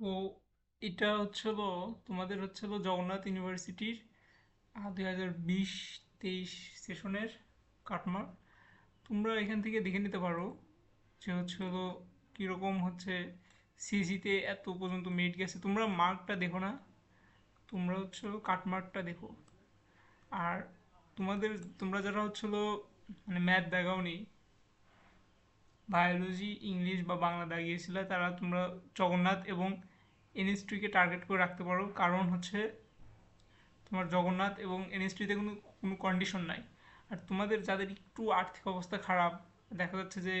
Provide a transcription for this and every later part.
তো এটা হচ্ছিল, তোমাদের হচ্ছিল জগন্নাথ ইউনিভার্সিটির দুই হাজার বিশ তেইশ সেশনের কাটমার্ক তোমরা এখান থেকে দেখে নিতে পারো যে হচ্ছে হলো কীরকম হচ্ছে সিএসিতে এত পর্যন্ত মেরিট গেছে। তোমরা মার্কটা দেখো না, তোমরা হচ্ছে কাটমার্কটা দেখো। আর তোমাদের, তোমরা যারা হচ্ছিল মানে ম্যাথ দেখাওনি বায়োলজি ইংলিশ বা বাংলা দাগিয়েছিলে, তারা তোমরা জগন্নাথ এবং এনএসটিকে টার্গেট করে রাখতে পারো। কারণ হচ্ছে তোমার জগন্নাথ এবং এনএসটিতে কোনো কোনো কন্ডিশন নাই। আর তোমাদের যাদের একটু আর্থিক অবস্থা খারাপ, দেখা যাচ্ছে যে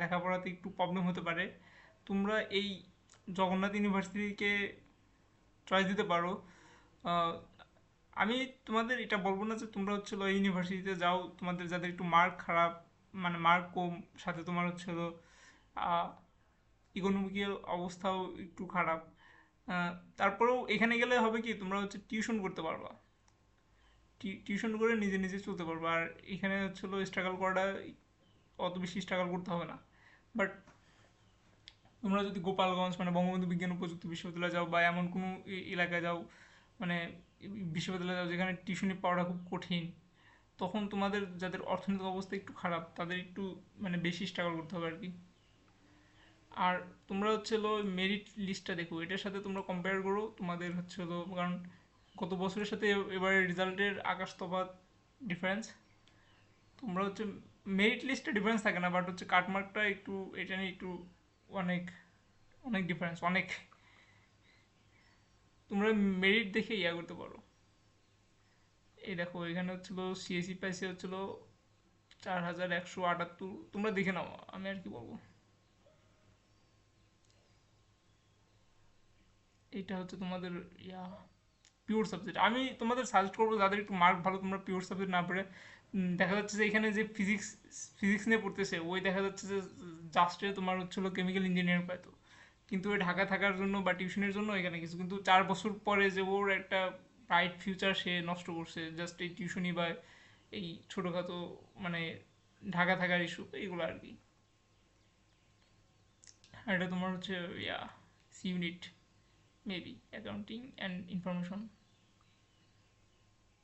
লেখাপড়াতে একটু প্রবলেম হতে পারে, তোমরা এই জগন্নাথ ইউনিভার্সিটিকে চয়েস দিতে পারো। আমি তোমাদের এটা বলব না যে তোমরা হচ্ছে ইউনিভার্সিটিতে যাও, তোমাদের যাদের একটু মার্ক খারাপ মানে মার্ক কম সাথে তোমার হচ্ছে ইকোনমিক্যাল অবস্থাও একটু খারাপ। তারপরেও এখানে গেলে হবে কি, তোমরা হচ্ছে টিউশন করতে পারবা। টিউশন করে নিজে নিজে চলতে পারবা। আর এখানে হচ্ছে স্ট্রাগল করাটা অত বেশি স্ট্রাগল করতে হবে না। বাট তোমরা যদি গোপালগঞ্জ মানে বঙ্গবন্ধু বিজ্ঞান ও প্রযুক্তি বিশ্ববিদ্যালয়ে যাও বা এমন কোনো এলাকায় যাও মানে বিশ্ববিদ্যালয়ে যাও যেখানে টিউশনি পাওয়াটা খুব কঠিন। তখন তোমাদের যাদের অর্থনৈতিক অবস্থা একটু খারাপ, তাদের একটু মানে বেশি স্ট্রাগল করতে হবে আর কি আর তোমরা হচ্ছে হলো মেরিট লিস্টটা দেখো, এটার সাথে তোমরা কম্পেয়ার করো, তোমাদের হচ্ছে হলো, কারণ গত বছরের সাথে এবারে রেজাল্টের আকাশ তফাৎ ডিফারেন্স তোমরা হচ্ছে মেরিট লিস্টে ডিফারেন্স থাকে না বাট হচ্ছে কাটমার্কটা একটু, এটা নিয়ে একটু অনেক অনেক ডিফারেন্স অনেক। তোমরা মেরিট দেখে ইয়া করতে পারো। এই দেখো, এখানে হচ্ছিল সিএসি পাইসে হচ্ছিল চার হাজার একশো আটাত্তর। তোমরা দেখে নাও, আমি আর কি বলব। এটা হচ্ছে তোমাদের, ইয়া পিওর সাবজেক্ট আমি তোমাদের সাজেস্ট করব, যাদের একটু মার্ক ভালো, তোমরা পিওর সাবজেক্ট না পড়ে দেখা যাচ্ছে যে এখানে যে ফিজিক্স ফিজিক্স নিয়ে পড়তেছে, ওই দেখা যাচ্ছে যে জাস্টে তোমার হচ্ছিল কেমিক্যাল ইঞ্জিনিয়ার পাইতো কিন্তু ওই ঢাকা থাকার জন্য বা টিউশনের জন্য এখানে কিছু। কিন্তু চার বছর পরে যে ওর একটা ব্রাইট ফিউচার সে নষ্ট করছে জাস্ট এই টিউশনি বা এই ছোটোখাটো মানে ঢাকা থাকার ইস্যু এইগুলো আর কি। এটা তোমার হচ্ছে yeah C unit maybe accounting and information